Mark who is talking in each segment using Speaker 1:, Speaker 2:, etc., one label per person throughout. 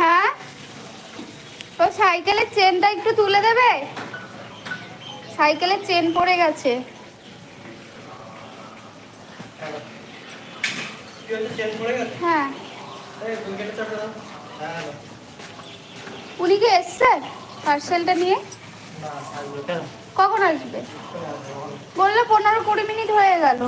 Speaker 1: হ্যাঁ? ও সাইকেলের চেনটা একটু তুলে দেবে? সাইকেলের চেন পড়ে গেছে। হ্যাঁ। উনি কি এসছে পার্সেলটা নিয়ে? কখন আসবে? বলল পনেরো কুড়ি মিনিট হয়ে গেল।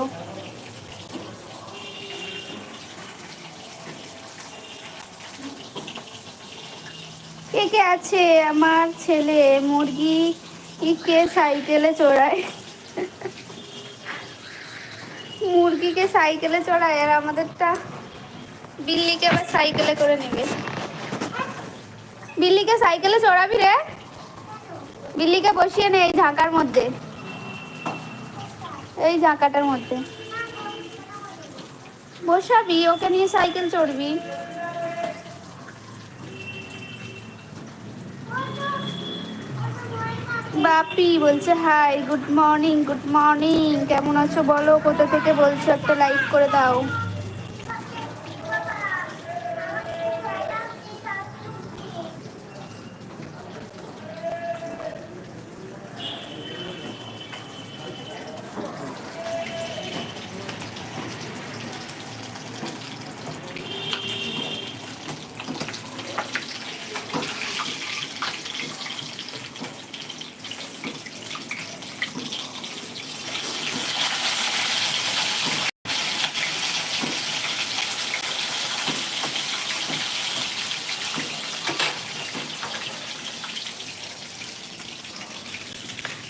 Speaker 1: কে কে আছে? আমার ছেলে, মুরগি কে সাইকেলে চড়ায়। মুরগিকে সাইকেলে চড়ায় আর আমাদেরটা বিল্লিকে আবার সাইকেলে করে নেবে। বিল্লিকে সাইকেলে চড়াবি রে? বিল্লিকে বসিয়ে নে এই ঝাঁকার মধ্যে। এই ঝাঁকাটার মধ্যে। বসাবি, ওকে নিয়ে সাইকেল চড়বি। বাপি বলছে hi good morning good morning কেমন আছো বলো? কোথা থেকে বলছো? একটা লাইক করে দাও।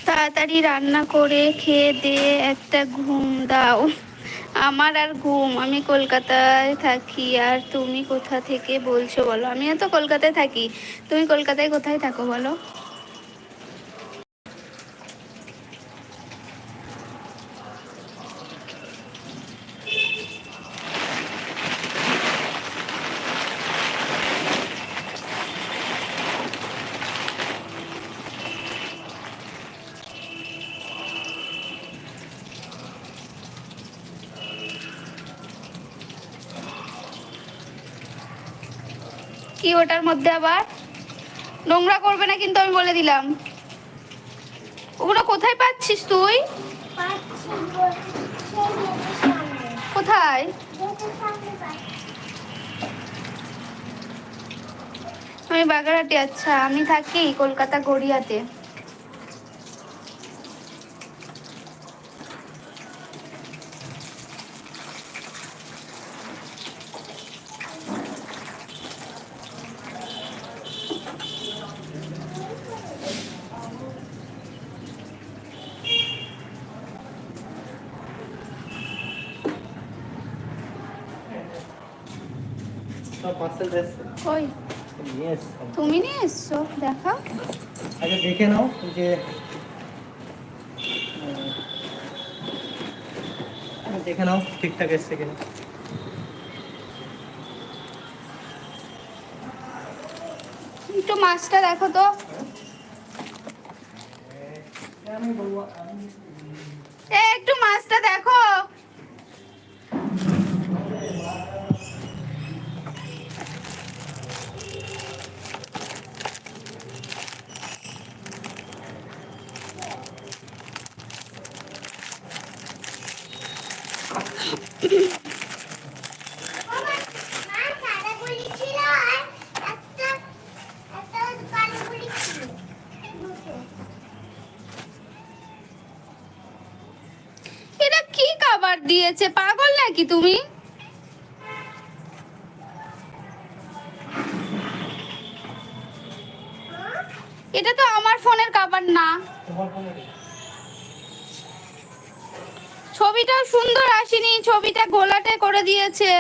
Speaker 1: তাড়াতাড়ি রান্না করে খেয়ে দিয়ে একটা ঘুম দাও। আমার আর ঘুম, আমি কলকাতায় থাকি। আর তুমি কোথা থেকে বলছো বলো? আমিও তো কলকাতায় থাকি। তুমি কলকাতায় কোথায় থাকো বলো? কি ওটার মধ্যে আবার? নোংরা করবে না কিন্তু আমি বলে দিলাম। ওগুলো কোথায় পাচ্ছিস তুই? কোথায়? আমি বাগারাটি আচ্ছা। আমি থাকি কলকাতা গড়িয়াতে।
Speaker 2: পার্সেল ড্রেস
Speaker 1: ওই তুমি নিয়ে এসছো? দেখা
Speaker 2: আগে দেখে নাও যে দেখে নাও ঠিকঠাক এসছে কিনা।
Speaker 1: একটু মাছটা দেখো তো। একটু মাছটা দেখো। এটা কি খাবার দিয়েছে? পাগল নাকি তুমি? এটা তো আমার ফোনের খাবার না। ছবিটাও সুন্দর আসেনি ছবিটা গোলাটে করে দিয়েছে।